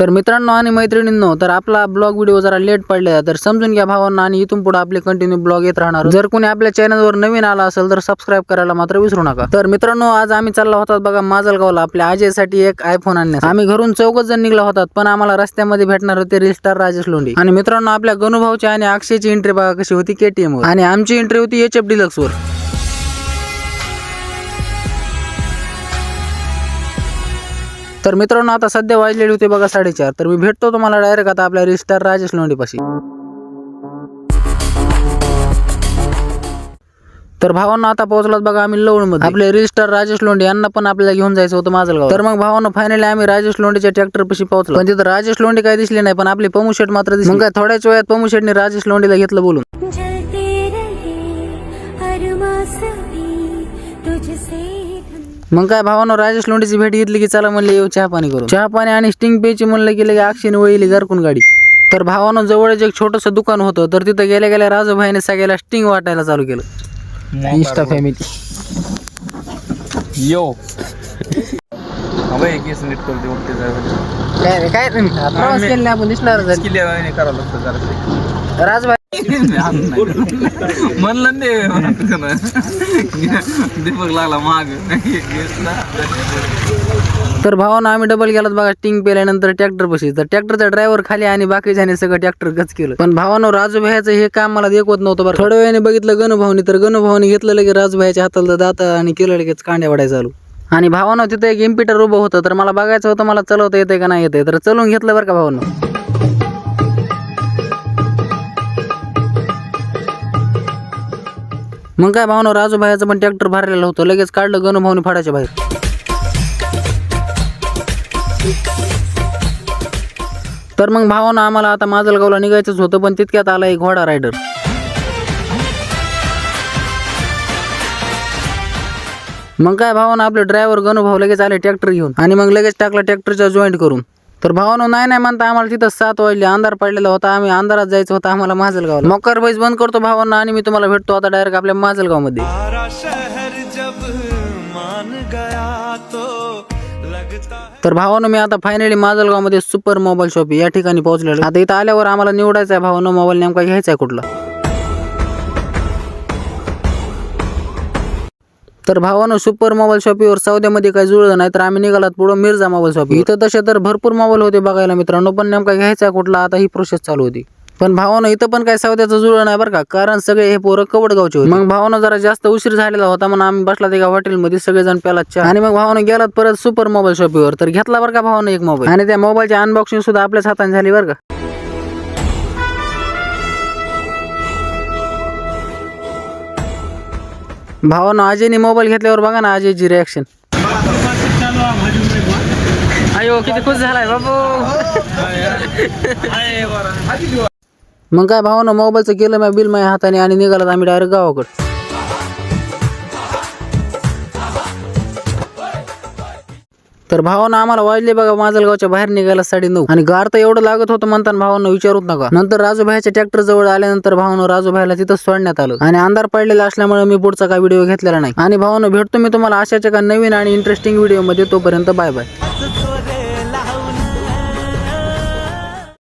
तर मित्रांनो आणि मैत्रिणींनो तर आपला ब्लॉग व्हिडिओ जरा लेट पडलेला तर समजून घ्या भावांना आणि इथून पुढे आपले कंटिन्यू ब्लॉग येत राहणार. जर कोणी आपल्या चॅनलवर नवीन आला असेल तर सबस्क्राईब करायला मात्र विसरू नका. तर मित्रांनो आज आम्ही चालला होतात बघा माजलगावला आपल्या आजेसाठी एक आयफोन आणण्यास आम्ही घरून चौघ जण निघला होतात पण आम्हाला रस्त्यामध्ये भेटणार होते रिस्टार राजेश लोंढे. आणि मित्रांनो आपल्या गणुभाऊची आणि अक्षयची एंट्री बघा कशी होती केटीएम आणि आमची एंट्री होती एच एफ डिलक्स तर मित्रांनो आता सध्या वाजलेली होती बघा साडेचार. तर मी भेटतो तुम्हाला डायरेक्ट आता आपल्या रिस्टार राजेश लोंडीपाशी तर भावांना आता पोहोचलात बघा आम्ही लोणमध्ये आपले रजिस्टर राजेश लोंडे यांना पण आपल्याला घेऊन जायचं होतं माझलगाव तर मग भावांना फायनली आम्ही राजेश लोंडेच्या ट्रॅक्टर पशी पोहोचलो. पण तिथं राजेश लोंडे काय दिसले नाही पण आपली पमुशेट मात्र दिसली. मग काय थोड्याच वेळात पमुशेटने राजेश लोंडेला घेतलं बोलून. तुझसे मग काय भावानं राजेश लोंढेची भेट घेतली की चला म्हणले येऊ चहा पाणी करू चहा पाणी आणि स्टिंग पेची म्हणलं की लगे अक्षयने वळली गरकून गाडी. तर भावानं जवळच एक छोटस दुकान होतं तर तिथं गेल्या गेल्या राजूभाईने सगळ्याला स्टिंग वाटायला चालू केलं. Insta family yo. काय काय आपण दिसणार राजभाई म्हणलं ना दीपक लागला माग तर भावानं आम्ही डबल गेलात बघा स्टिंग पेल्यानंतर ट्रॅक्टर बशी तर ट्रॅक्टरचा ड्रायव्हर खाली आणि बाकीच्याने सगळं ट्रॅक्टर गच केलं. पण भावानं राजूभाईचं हे काम मला देखवत नव्हतं बरं थोड्या वेळाने बघितलं गणभाऊनी तर गणभाऊनी घेतलं लगे राजूभायाच्या हाताला दाता आणि केलं लगेच कांड्या वाढायला चालू. आणि भावानं तिथं एक इम्पिटर उभं होतं तर मला बघायचं होतं मला चलवता येते का नाही येते तर चलवून घेतलं बरं का भावानं. मग काय भावनं राजूभायाचं पण ट्रॅक्टर भरलेलं होतं. लगेच काढलं गणू भाऊने फाडाच्या बाहेर. तर मग भावानं आम्हाला आता माजलगावला निघायचंच होतं पण तितक्यात आला एक घोडा रायडर मग काय भावानं आपले ड्रायव्हर गणू भाऊ लगेच आले ट्रॅक्टर घेऊन आणि मग लगेच टाकला ट्रॅक्टरचा जॉईंट करून. तर भावानं नाही नाही म्हणता आम्हाला तिथं सात वाजले अंधार पडलेला होता आम्ही अंधारात जायचं होतं आम्हाला माजलगावला. मकर बैस बंद करतो भावांना आणि मी तुम्हाला भेटतो आता डायरेक्ट आपल्या माजलगावमध्ये. तर भावानं मी आता फायनली माजलगावमध्ये सुपर मोबाईल शॉप या ठिकाणी पोहोचलेलो आता इथं आल्यावर आम्हाला निवडायचा आहे भावानं मोबाईल नेमका घ्यायचा आहे कुठला? तर भावानं सुपर मोबाईल शॉपीवर सौद्यामध्ये काही जुळलं नाही तर आम्ही निघालात पुढं मिर्झा मोबाईल शॉपी इथं तसे तर भरपूर मोबाईल होते बघायला मित्रांनो पण नेमका घ्यायचा कुठला आता ही प्रोसेस चालू होती. पण भावानं इथं पण काही सौद्याचं जुळलं नाही बरं का कारण सगळे हे पोरं कवडगावचे होते. मग भावानं जरा जास्त उशीर झालेला होता म्हणून आम्ही बसला एका हॉटेलमध्ये सगळेजण प्याला चहा. आणि मग भावानं गेलात परत सुपर मोबाईल शॉपीवर तर घेतला बरं का भावानं एक मोबाईल आणि त्या मोबाईलची अनबॉक्सिंग सुद्धा आपल्याच हाताने झाली बरं का? भावानं अजयने मोबाईल घेतल्यावर बघा ना अजयची रिॲक्शन अयो किती खुश झालाय बाबू. मग काय भावानं मोबाईलचं केलं मी बिल माझ्या हाताने आणि निघालात आम्ही डायरेक्ट गावाकडे. तर भावानं आम्हाला वाजले बघा माजलगावच्या बाहेर निघायला साडे नऊ. आणि गार तर एवढं लागत होतं म्हणताना भावानं विचारूच नका. नंतर राजूभाईच्या ट्रॅक्टर जवळ आल्यानंतर भावानं राजूभाईला तिथं सोडण्यात आलं. आणि अंधार पडलेला असल्यामुळे मी पुढचा काय व्हिडिओ घेतलेला नाही. आणि भावानं भेटतो मी तुम्हाला अशाच एका नवीन आणि इंटरेस्टिंग व्हिडिओमध्ये. तोपर्यंत बाय बाय